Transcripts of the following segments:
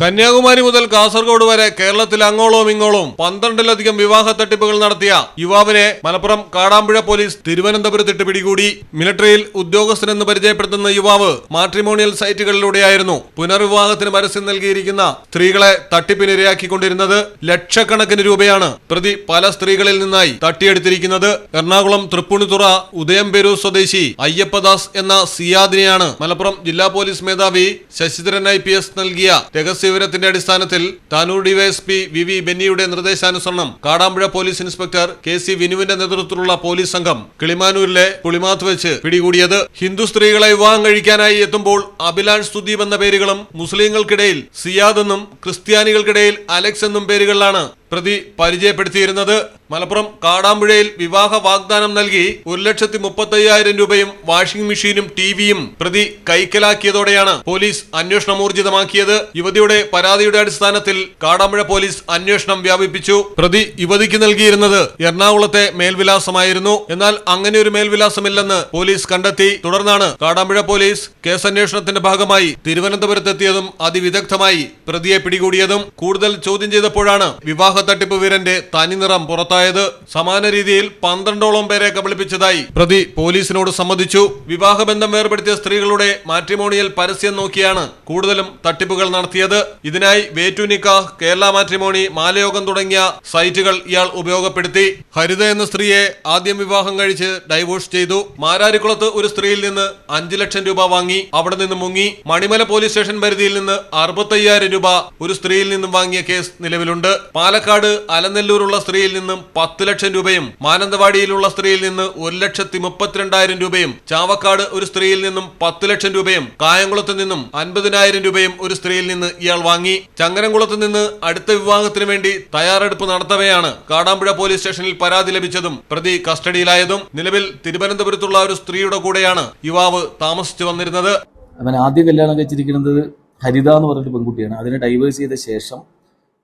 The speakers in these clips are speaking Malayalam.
കന്യാകുമാരി മുതൽ കാസർഗോഡ് വരെ കേരളത്തിൽ അങ്ങോളവും ഇങ്ങോളവും പന്ത്രണ്ടിലധികം വിവാഹ തട്ടിപ്പുകൾ നടത്തിയ യുവാവിനെ മലപ്പുറം കാടാമ്പുഴ പോലീസ് തിരുവനന്തപുരത്തിട്ട് പിടികൂടി. മിലിറ്ററിയിൽ ഉദ്യോഗസ്ഥനെന്ന് പരിചയപ്പെടുത്തുന്ന യുവാവ് മാട്രിമോണിയൽ സൈറ്റുകളിലൂടെയായിരുന്നു പുനർവിവാഹത്തിന് പരസ്യം നൽകിയിരിക്കുന്ന സ്ത്രീകളെ തട്ടിപ്പിനിരയാക്കിക്കൊണ്ടിരുന്നത് ലക്ഷക്കണക്കിന് രൂപയാണ് പ്രതി പല സ്ത്രീകളിൽ നിന്നായി തട്ടിയെടുത്തിരിക്കുന്നത്. എറണാകുളം തൃപ്പൂണിത്തുറ ഉദയംപേരൂർ സ്വദേശി അയ്യപ്പദാസ് എന്ന സിയാദിനെയാണ് മലപ്പുറം ജില്ലാ പോലീസ് മേധാവി ശശിധരൻ ഐ നൽകിയ എസ് നൽകിയ രഹസ്യവിവരത്തിന്റെ അടിസ്ഥാനത്തിൽ താനൂർ ഡിവൈഎസ്പി വി വി ബെന്നിയുടെ നിർദ്ദേശാനുസരണം Kadampuzha police inspector K C വിനുവിന്റെ നേതൃത്വത്തിലുള്ള പോലീസ് സംഘം കിളിമാനൂരിലെ പുളിമാത്ത് വെച്ച് പിടികൂടിയത്. ഹിന്ദു സ്ത്രീകളെ വിവാഹം കഴിക്കാനായി എത്തുമ്പോൾ അഭിലാഷ് സുദീപ് എന്ന പേരുകളും മുസ്ലിങ്ങൾക്കിടയിൽ സിയാദ് എന്നും ക്രിസ്ത്യാനികൾക്കിടയിൽ അലക്സ് എന്നും പേരുകളിലാണ് പ്രതി പരിചയപ്പെടുത്തിയിരുന്നത് മലപ്പുറം കാടാമ്പുഴയിൽ വിവാഹ വാഗ്ദാനം നൽകി ഒരു ലക്ഷത്തി മുപ്പത്തയ്യായിരം രൂപയും വാഷിംഗ് മെഷീനും ടിവിയും പ്രതി കൈക്കലാക്കിയതോടെയാണ് പോലീസ് അന്വേഷണം ഊർജിതമാക്കിയത്. യുവതിയുടെ പരാതിയുടെ അടിസ്ഥാനത്തിൽ കാടാമ്പുഴ പോലീസ് അന്വേഷണം വ്യാപിപ്പിച്ചു. പ്രതി യുവതിക്ക് നൽകിയിരുന്നത് എറണാകുളത്തെ മേൽവിലാസമായിരുന്നു. എന്നാൽ അങ്ങനെ ഒരു മേൽവിലാസമില്ലെന്ന് പോലീസ് കണ്ടെത്തി. തുടർന്നാണ് കാടാമ്പുഴ പോലീസ് കേസന്വേഷണത്തിന്റെ ഭാഗമായി തിരുവനന്തപുരത്തെത്തിയതും അതിവിദഗ്ധമായി പ്രതിയെ പിടികൂടിയതും. കൂടുതൽ ചോദ്യം ചെയ്തപ്പോഴാണ് വിവാഹ തട്ടിപ്പ് വീരന്റെ തനിനിറം പുറത്തായത്. സമാന രീതിയിൽ പന്ത്രണ്ടോളം പേരെ കബളിപ്പിച്ചതായി പ്രതി പോലീസിനോട് സമ്മതിച്ചു. വിവാഹബന്ധം വേർപെടുത്തിയ സ്ത്രീകളുടെ മാട്രിമോണിയൽ പരസ്യം നോക്കിയാണ് കൂടുതലും തട്ടിപ്പുകൾ നടത്തിയത്. ഇതിനായി വേറ്റുനിക്ക കേരള മാട്രിമോണി മാലയോഗം തുടങ്ങിയ സൈറ്റുകൾ ഇയാൾ ഉപയോഗപ്പെടുത്തി. ഹരിത എന്ന സ്ത്രീയെ ആദ്യം വിവാഹം കഴിച്ച് ഡൈവോഴ്സ് ചെയ്തു. മാരാരിക്കുളത്ത് ഒരു സ്ത്രീയിൽ നിന്ന് അഞ്ചു ലക്ഷം രൂപ വാങ്ങി അവിടെ നിന്ന് മുങ്ങി. മണിമല പോലീസ് സ്റ്റേഷൻ പരിധിയിൽ നിന്ന് അറുപത്തയ്യായിരം രൂപ ഒരു സ്ത്രീയിൽ നിന്നും വാങ്ങിയ കേസ് നിലവിലുണ്ട്. പാലക്കാട് അലനെല്ലൂരുള്ള സ്ത്രീയിൽ നിന്നും പത്ത് ലക്ഷം രൂപയും മാനന്തവാടിയിലുള്ള സ്ത്രീയിൽ നിന്ന് ഒരു ലക്ഷത്തി മുപ്പത്തിരണ്ടായിരം രൂപയും ചാവക്കാട് ഒരു സ്ത്രീയിൽ നിന്നും പത്ത് ലക്ഷം രൂപയും കായംകുളത്ത് നിന്നും അൻപതിനായിരം രൂപയും ഒരു സ്ത്രീയിൽ നിന്ന് ഇയാൾ വാങ്ങി. ചങ്ങരംകുളത്ത് നിന്ന് അടുത്ത വിവാഹത്തിനു വേണ്ടി തയ്യാറെടുപ്പ് നടത്തവെയാണ് കാടാമ്പുഴ പോലീസ് സ്റ്റേഷനിൽ പരാതി ലഭിച്ചതും പ്രതി കസ്റ്റഡിയിലായതും. നിലവിൽ തിരുവനന്തപുരത്തുള്ള ഒരു സ്ത്രീയുടെ കൂടെയാണ് യുവാവ് താമസിച്ചു വന്നിരുന്നത്. അവൻ ആദ്യം കല്യാണം കഴിച്ചിരിക്കുന്നത് ഹരിത എന്ന് പറഞ്ഞൊരു പെൺകുട്ടിയാണ്. അതിനെ ഡൈവേഴ്സ് ചെയ്ത ശേഷം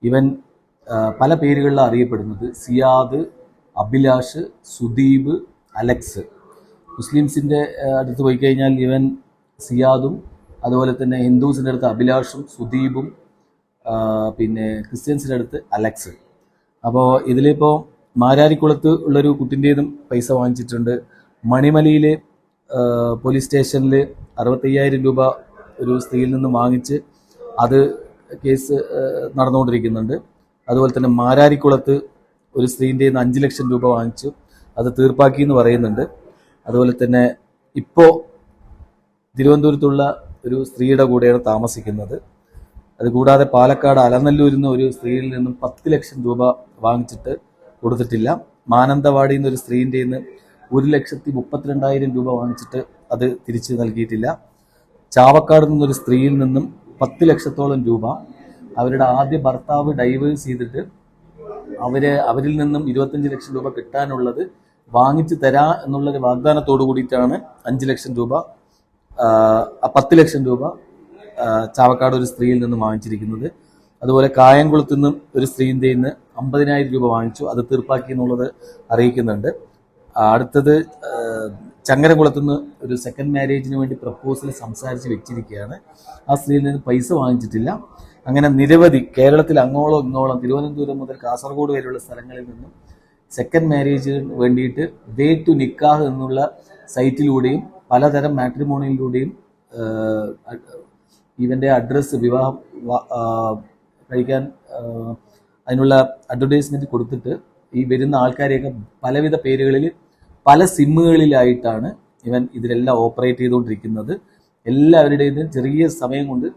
ഇവൻ പല പേരുകളിൽ അറിയപ്പെടുന്നത്. സിയാദ് അഭിലാഷ് സുദീപ് അലക്സ്. മുസ്ലിംസിന്റെ അടുത്ത് പോയി കഴിഞ്ഞാൽ ഇവൻ സിയാദും അതുപോലെ തന്നെ ഹിന്ദുസിന്റെ അടുത്ത് അഭിലാഷും സുദീപും പിന്നെ ക്രിസ്ത്യൻസിന്റെ അടുത്ത് അലക്സ്. അപ്പോൾ ഇതിലിപ്പോൾ മാരാരിക്കുളത്ത് ഉള്ളൊരു കുട്ടിന്റേതും പൈസ വാങ്ങിച്ചിട്ടുണ്ട്. മണിമലയിലെ പോലീസ് സ്റ്റേഷനിൽ അറുപത്തയ്യായിരം രൂപ ഒരു സ്ത്രീയിൽ നിന്ന് വാങ്ങിച്ച് അത് കേസ് നടന്നുകൊണ്ടിരിക്കുന്നുണ്ട്. അതുപോലെ തന്നെ മാരാരിക്കുളത്ത് ഒരു സ്ത്രീന്റെ നിന്ന് അഞ്ച് ലക്ഷം രൂപ വാങ്ങിച്ചു. അത് തീർപ്പാക്കി എന്ന് പറയുന്നുണ്ട്. അതുപോലെ തന്നെ ഇപ്പോൾ തിരുവനന്തപുരത്തുള്ള ഒരു സ്ത്രീയുടെ കൂടെയാണ് താമസിക്കുന്നത്. അതുകൂടാതെ പാലക്കാട് അലനല്ലൂരിൽ നിന്ന് ഒരു സ്ത്രീയിൽ നിന്നും പത്ത് ലക്ഷം രൂപ വാങ്ങിച്ചിട്ട് കൊടുത്തിട്ടില്ല. മാനന്തവാടിയിൽ നിന്ന് ഒരു സ്ത്രീന്റെ നിന്ന് ഒരു ലക്ഷത്തി മുപ്പത്തിരണ്ടായിരം രൂപ വാങ്ങിച്ചിട്ട് അത് തിരിച്ചു നൽകിയിട്ടില്ല. ചാവക്കാട് നിന്നൊരു സ്ത്രീയിൽ നിന്നും പത്ത് ലക്ഷത്തോളം രൂപ അവരുടെ ആദ്യ ഭർത്താവ് ഡൈവേഴ്സ് ചെയ്തിട്ട് അവർ അവരിൽ നിന്നും ഇരുപത്തഞ്ച് ലക്ഷം രൂപ കിട്ടാനുള്ളത് വാങ്ങിച്ചു തരാ എന്നുള്ളൊരു വാഗ്ദാനത്തോടു കൂടിയിട്ടാണ് അഞ്ച് ലക്ഷം രൂപ പത്ത് ലക്ഷം രൂപ ചാവക്കാട് ഒരു സ്ത്രീയിൽ നിന്ന് വാങ്ങിച്ചിരിക്കുന്നത്. അതുപോലെ കായംകുളത്തു നിന്നും ഒരു സ്ത്രീന്റെ നിന്ന് അമ്പതിനായിരം രൂപ വാങ്ങിച്ചു. അത് തീർപ്പാക്കി എന്നുള്ളത് അറിയിക്കുന്നുണ്ട്. അടുത്തത് ചങ്ങരംകുളത്ത് നിന്ന് ഒരു സെക്കൻഡ് മാരേജിന് വേണ്ടി പ്രപ്പോസൽ സംസാരിച്ച് വെച്ചിരിക്കുകയാണ്. ആ സ്ത്രീയിൽ നിന്ന് പൈസ വാങ്ങിച്ചിട്ടില്ല. അങ്ങനെ നിരവധി കേരളത്തിൽ അങ്ങോളം ഇങ്ങോളം തിരുവനന്തപുരം മുതൽ കാസർഗോഡ് വരെയുള്ള സ്ഥലങ്ങളിൽ നിന്നും സെക്കൻഡ് മാരേജിന് വേണ്ടിയിട്ട് ഡേ ടു നിക്കാഹ് എന്നുള്ള സൈറ്റിലൂടെയും പലതരം മാട്രിമോണിയിലൂടെയും ഇവന്റെ അഡ്രസ്സ് വിവാഹം കഴിക്കാൻ അതിനുള്ള അഡ്വർടൈസ്മെന്റ് കൊടുത്തിട്ട് ഈ വരുന്ന ആൾക്കാരെയൊക്കെ പലവിധ പേരുകളിൽ പല സിമ്മുകളിലായിട്ടാണ് ഇവൻ ഇതിലെല്ലാം ഓപ്പറേറ്റ് ചെയ്തുകൊണ്ടിരിക്കുന്നത്. എല്ലാവരുടേതും ചെറിയ സമയം കൊണ്ട്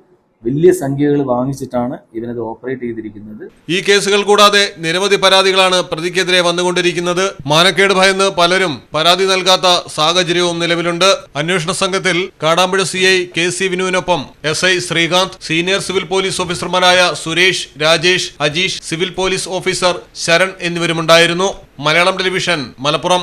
വലിയ സംഖ്യകൾ വാങ്ങിച്ചിട്ടാണ് ഇവനത് ഓപ്പറേറ്റ് ചെയ്തിരിക്കുന്നത്. ഈ കേസുകൾ കൂടാതെ നിരവധി പരാതികളാണ് പ്രതിക്കെതിരെ വന്നുകൊണ്ടിരിക്കുന്നത്. മാനക്കേട് ഭയന്ന് പലരും പരാതി നൽകാത്ത സാഹചര്യവും നിലവിലുണ്ട്. അന്വേഷണ സംഘത്തിൽ Kadampuzha C I K C വിനുവിനൊപ്പം S I Srikanth senior civil police ഓഫീസർമാരായ Suresh Rajesh Ajeesh civil police officer Saran എന്നിവരുമുണ്ടായിരുന്നു. Malayalam television Malappuram.